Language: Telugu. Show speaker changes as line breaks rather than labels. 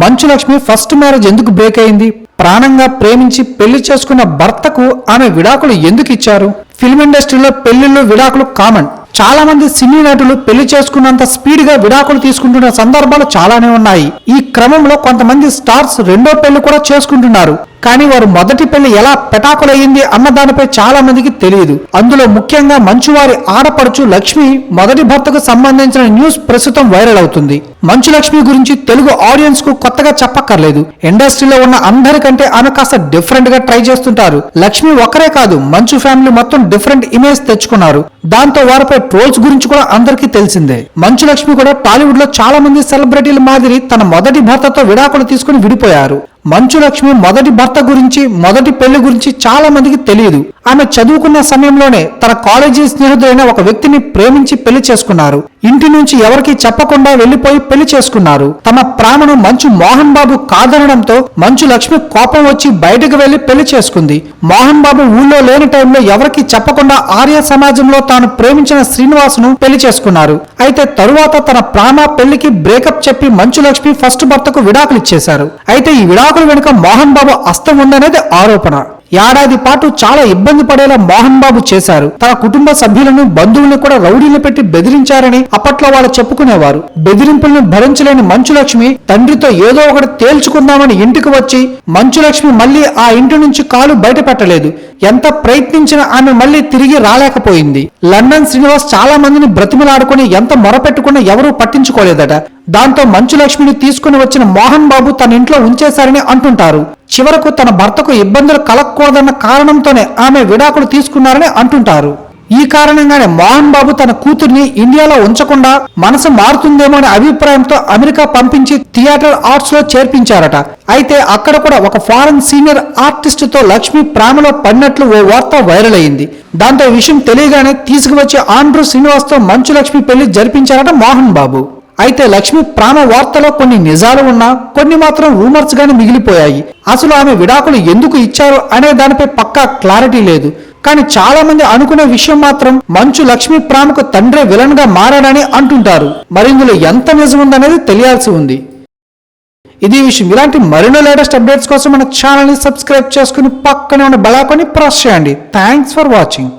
మంచు లక్ష్మి ఫస్ట్ మ్యారేజ్ ఎందుకు బ్రేక్ అయింది? ప్రాణంగా ప్రేమించి పెళ్ళి చేసుకున్న భర్తకు ఆమె విడాకులు ఎందుకు ఇచ్చారు? ఫిల్మ్ ఇండస్ట్రీలో పెళ్ళిళ్ళు విడాకులు కామన్. చాలా మంది సినీ నటులు పెళ్ళి చేసుకున్నంత స్పీడ్గా విడాకులు తీసుకుంటున్న సందర్భాలు చాలానే ఉన్నాయి. ఈ క్రమంలో కొంతమంది స్టార్స్ రెండో పెళ్ళి కూడా చేసుకుంటున్నారు. కానీ వారు మొదటి పెళ్ళి ఎలా పెటాకులయ్యింది అన్న దానిపై చాలా మందికి తెలియదు అందులో ముఖ్యంగా మంచువారి ఆడపడుచు లక్ష్మి మొదటి భర్తకు సంబంధించిన న్యూస్ ప్రస్తుతం వైరల్ అవుతుంది. మంచు లక్ష్మి గురించి తెలుగు ఆడియన్స్కు కొత్తగా చెప్పక్కర్లేదు. ఇండస్ట్రీలో ఉన్న అందరికంటే ఆమె కాస్త డిఫరెంట్గా ట్రై చేస్తుంటారు. లక్ష్మి ఒకరే కాదు మంచు ఫ్యామిలీ మొత్తం డిఫరెంట్ ఇమేజ్ తెచ్చుకున్నారు. దాంతో వారిపై ట్రోల్స్ గురించి కూడా అందరికీ తెలిసిందే. మంచు లక్ష్మి కూడా టాలీవుడ్లో చాలా మంది సెలబ్రిటీల మాదిరి తన మొదటి భర్తతో విడాకులు తీసుకుని విడిపోయారు. మంచులక్ష్మి మొదటి భర్త గురించి మొదటి పెళ్ళి గురించి చాలా మందికి తెలియదు. ఆమె చదువుకున్న సమయంలోనే తన కాలేజీ స్నేహితుడైన ఒక వ్యక్తిని ప్రేమించి పెళ్ళి చేసుకున్నారు. ఇంటి నుంచి ఎవరికి చెప్పకుండా వెళ్ళిపోయి పెళ్ళి చేసుకున్నారు. తమ ప్రేమను మంచు మోహన్ బాబు కాదనడంతో మంచు లక్ష్మి కోపం వచ్చి బయటకు వెళ్ళి పెళ్ళి చేసుకుంది. మోహన్ బాబు ఊళ్ళో లేని టైంలో ఎవరికి చెప్పకుండా ఆర్య సమాజంలో తాను ప్రేమించిన శ్రీనివాసును పెళ్ళి చేసుకున్నారు. అయితే తరువాత తన ప్రాణ పెళ్ళికి బ్రేకప్ చెప్పి మంచు లక్ష్మి ఫస్ట్ భర్తకు విడాకులు ఇచ్చేశారు. అయితే ఈ విడాకు వెనుక మోహన్ బాబు అస్తం ఉందనేది ఆరోపణ. ఏడాది పాటు చాలా ఇబ్బంది పడేలా మోహన్ బాబు చేశారు. తన కుటుంబ సభ్యులను బంధువులను కూడా రౌడీలు పెట్టి బెదిరించారని అప్పట్లో వాళ్ళు చెప్పుకునేవారు. బెదిరింపులను భరించలేని మంచులక్ష్మి తండ్రితో ఏదో ఒకటి తేల్చుకుందామని ఇంటికి వచ్చి మంచులక్ష్మి మళ్ళీ ఆ ఇంటి నుంచి కాలు బయట పెట్టలేదు ఎంత ప్రయత్నించినా ఆమె మళ్ళీ తిరిగి రాలేకపోయింది. లండన్ శ్రీనివాస్ చాలా మందిని బ్రతిమలాడుకుని ఎంత మొరపెట్టుకున్నా ఎవరూ పట్టించుకోలేదట. దాంతో మంచులక్ష్మిని తీసుకుని వచ్చిన మోహన్ బాబు తన ఇంట్లో ఉంచేశారని అంటుంటారు. చివరకు తన భర్తకు ఇబ్బందులు కలగకూడదన్న కారణంతోనే ఆమె విడాకులు తీసుకున్నారని అంటుంటారు. ఈ కారణంగానే మోహన్ బాబు తన కూతుర్ని ఇండియాలో ఉంచకుండా మనసు మారుతుందేమో అనే అభిప్రాయంతో అమెరికా పంపించి థియేటర్ ఆర్ట్స్లో చేర్పించారట. అయితే అక్కడ కూడా ఒక ఫారెన్ సీనియర్ ఆర్టిస్ట్తో లక్ష్మి ప్రేమలో పడినట్లు ఓ వార్త వైరల్ అయింది. దాంతో విషయం తెలియగానే తీసుకువచ్చి ఆండ్రూ శ్రీనివాస్తో మంచు లక్ష్మి పెళ్ళి జరిపించారట మోహన్ బాబు. అయితే లక్ష్మి ప్రాణ వార్తలో కొన్ని నిజాలు ఉన్నా కొన్ని మాత్రం రూమర్స్ గానే మిగిలిపోయాయి. అసలు ఆమె విడాకులు ఎందుకు ఇచ్చారు అనే దానిపై పక్కా క్లారిటీ లేదు. కానీ చాలా మంది అనుకునే విషయం మాత్రం మంచు లక్ష్మి ప్రాణకు తండ్రే విలన్గా మారాడని అంటుంటారు. మరి ఇందులో ఎంత నిజం ఉందనేది తెలియాల్సి ఉంది. ఇది విషయం. ఇలాంటి మరిన్నో లేటెస్ట్ అప్డేట్స్ కోసం మన ఛానల్ని సబ్స్క్రైబ్ చేసుకుని పక్కనే ఉన్న బలాకొని ప్రెస్ చేయండి. Thanks for watching.